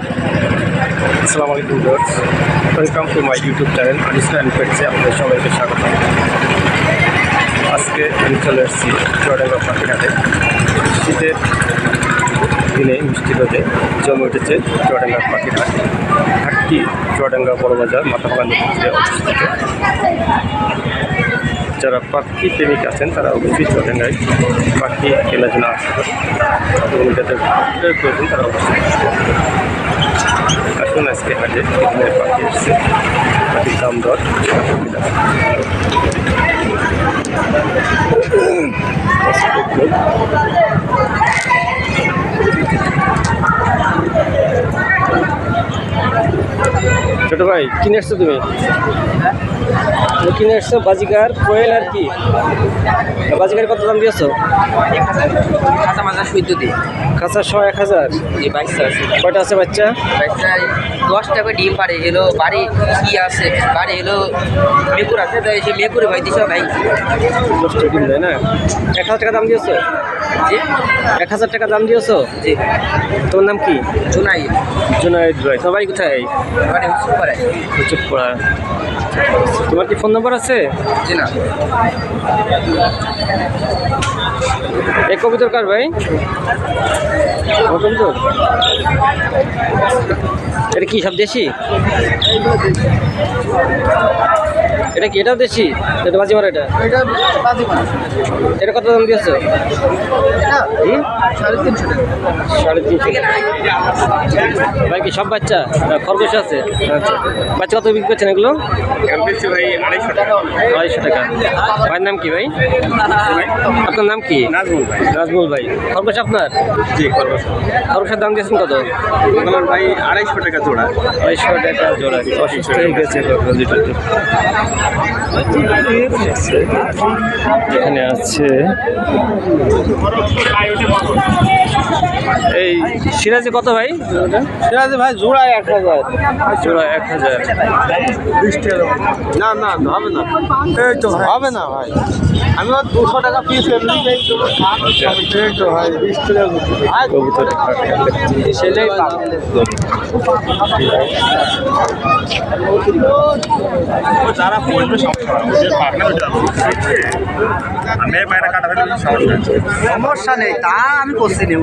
আসসালামু আলাইকুম, viewers. Welcome to my YouTube channel Anisa and পেটসে আপনাদের সবাইকে স্বাগত। আজকে আমি চলে এসেছি চুয়াডাঙ্গা পাখিঘাটে শীতের দিনে মিষ্টি রোদে জমে উঠেছে চুয়াডাঙ্গা পাখিঘাট ঘাটটি চুয়াডাঙ্গা বড়বাজার মাথাভাঙা নদীতে অবস্থিত। যারা পাখি প্রেমিক আছেন, তারা অবশ্যই চুয়াডাঙ্গায় পাখি কেনার জন্য আসতে পারে এবং যাদের প্রয়োজন, তারা অবশ্যই আসুন আজকে হাটে এখানে পাখি এসছে। পাখির দাম দর ছোট ভাই কিনে এসছো তুমি? কিনে এসছো বাজিকার কোয়েল আর কি? বাজিকার কত দাম দিয়েছ? কাঁচা মাথা সৈদ্য দিই। কাঁচা ছ এক হাজার। এই বাচ্চা আছে। কয়টা আছে বাচ্চা? বাচ্চায় দশ টাকা ডিম পারে এলো বাড়ি কি আছে? বাড়ি এলো মেকুর আছে তাই সে মেকুরে ভাই দিছে ভাই। দশটা ডিম দেয় না? এক হাজার টাকা দাম দিয়েছ? এক হাজার টাকা দাম দিয়েছ? জি। তোমার নাম কি? চুনাই জুনাইদ ভাই বাড়ি কোথায়? হচ্ছে পারে চুপড়া তোমার কি ফোন নাম্বার আছে? জি না। এই কবিতর কার ভাই? কবিতর এটা কি সব দেশি? এটা কি? এটাও দেশি? এটা বাজি মারা এটা? এটা কত দাম দিয়েছ? সাড়ে তিনশো ভাই কি সব বাচ্চা? খরগোশ আছে? আচ্ছা। বাচ্চা কত বিক্রি করছেন এগুলো? ভাই আড়াইশো টাকা। ভাইয়ের নাম কি ভাই? আপনার নাম কি? নাজমুল ভাই। নাজমুল ভাই। খরগোশ আপনার? জি খরগোশ। খরগোশের দাম দিয়েছেন কত? ভাই আড়াইশো টাকা জোড়া। আড়াইশো টাকা জোড়া। অসুস্থ গেছে খরগোশটা। এখানে আছে এই সিরাজে কত ভাই? সিরাজ ভাই জোড়া এক হাজার। জোড়া এক হাজার। না না হবে না। এই তো হবে না ভাই। আমি দুশো টাকা পিস এমনি এই তো ভাই বিশ টাকা কবুতরের সেটাই যারা পড়বে সমস্যা নেই। তা আমি করছি নেব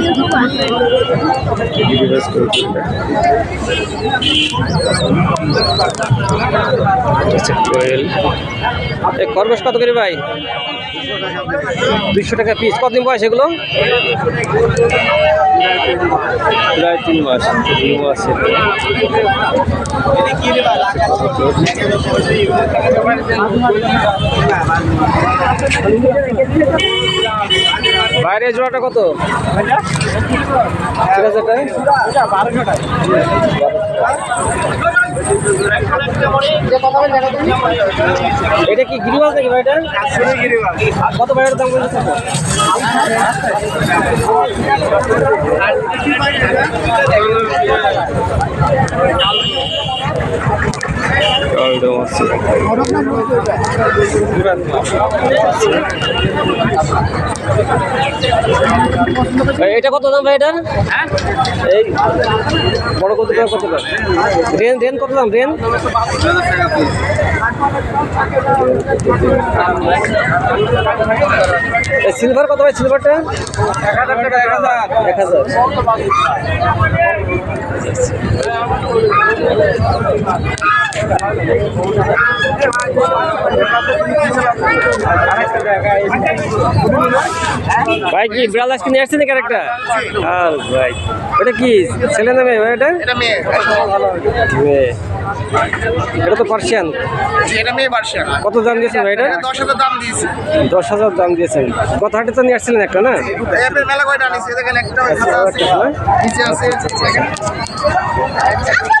এই খরগোশ কত করে ভাই? দুইশো টাকা পিস কতদিন বয়স এগুলো? প্রায় তিন মাস। তিন মাস। বাইরে জোড়াটা কত? ঠিক আছে এটা কি গিরিবাজ নাকি ভাই এটা? কত ভাইয়ের দাম বলছে ভাই, এটা কত দাম ভাই এটার? এই বড় কত কত দাম? রেন রেন কত দাম রেন সিলভার কত ভাই সিলভারটা এক হাজার এক হাজার। ভাই কি বিড়াল আজকে নিয়ে আসছেন একটা আর ভাই। ওটা কি? ছেলে না মেয়ে ভাই এটা? এটা মেয়ে। এটা তো পার্সিয়ান। এটা মেয়ে কত দাম দিয়েছেন ভাই এটা? দশ হাজার দাম দিয়েছি। দশ হাজার দাম দিয়েছেন। কত হাটে তো নিয়ে আসছিলেন একটা না? মেলা কয়টা আনিছি? দেখেন একটা আচ্ছা? নিচে আছে আরও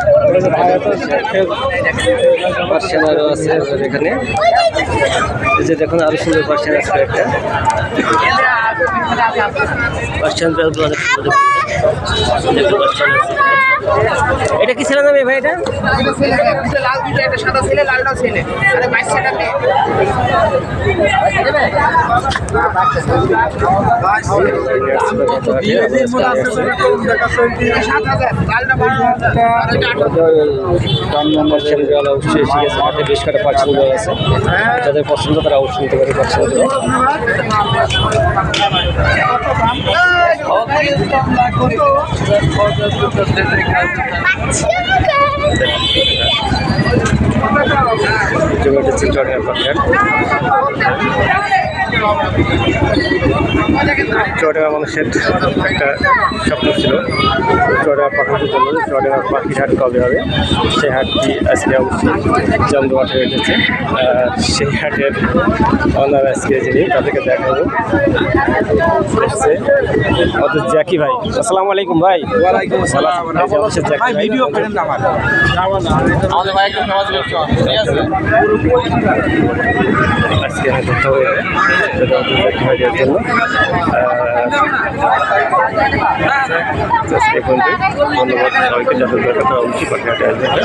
পার্সিয়ান আরও আছে এখানে। এই যে দেখুন, আরও সুন্দর পার্সিয়ান আছে একটা পার্সিয়ান। এটা কি ছিল না ভাই এটা লাল দুটো একটা সাদা ছেলে লালটা ছেলে আরে বাইশ পার্সিয়ান জল অবশ্যই এসে গেছে হাতে বেশ কটা পার্সিয়ান জল আছে। যাদের পছন্দ তারা অবশ্যই নিতে পারে চুয়াডাঙ্গা মানুষের একটা স্বপ্ন ছিল। চুয়াডাঙ্গা পাখির জন্য। চুয়াডাঙ্গা পাখির হাট কবে হবে? সেই হাটটি আজকে অবশ্যই জমজমাটে হয়ে গেছে সেই হাটের অনার আজকে যিনি তাদেরকে দেখাবো। এসছে আমাদের জ্যাকি ভাই। আসসালামু আলাইকুম ভাই। ওয়ালাইকুম আসসালাম। ভাই ভিডিও করেন আমার। আমাদের ভাই একটু সমাজ করতে ঠিক আছে? আজকে আমি হয়ে জ্যাকি ভাইয়ের জন্য। ধন্যবাদ সবাইকে